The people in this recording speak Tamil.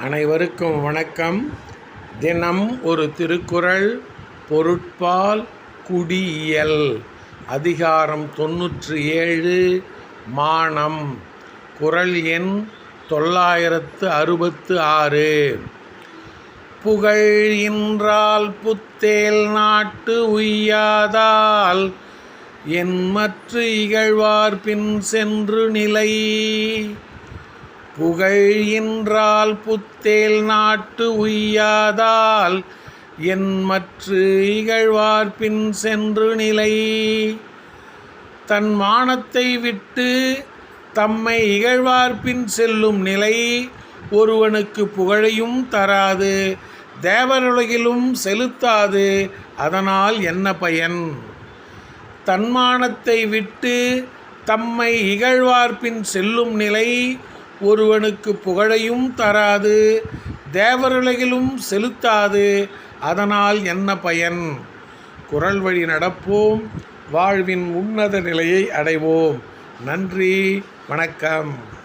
அனைவருக்கும் வணக்கம். தினம் ஒரு திருக்குறள் பொருட்பால் குடியியல். அதிகாரம் தொன்னூற்றி ஏழு மானம். குறள் எண் தொள்ளாயிரத்து அறுபத்து ஆறு. புகழ் இன்றால் புத்தேல் நாட்டு உய்யாதால் என் மற்ற இகழ்வார் பின் சென்று நிலை. புகழ் என்றால் புத்தேல் நாட்டு உய்யாதால் என் மற்று இகழ்வார்பின் சென்று நிலை. தன் மானத்தை விட்டு தம்மை இகழ்வார்பின் செல்லும் நிலை ஒருவனுக்கு புகழையும் தராது தேவருலகிலும் செலுத்தாது அதனால் என்ன பயன்? தன்மானத்தை விட்டு தம்மை இகழ்வார்பின் செல்லும் நிலை ஒருவனுக்கு புகழையும் தராது தேவருலகிலும் செலுத்தாது அதனால் என்ன பயன்? குரல் வழி நடப்போம் வாழ்வின் உன்னத நிலையை அடைவோம். நன்றி வணக்கம்.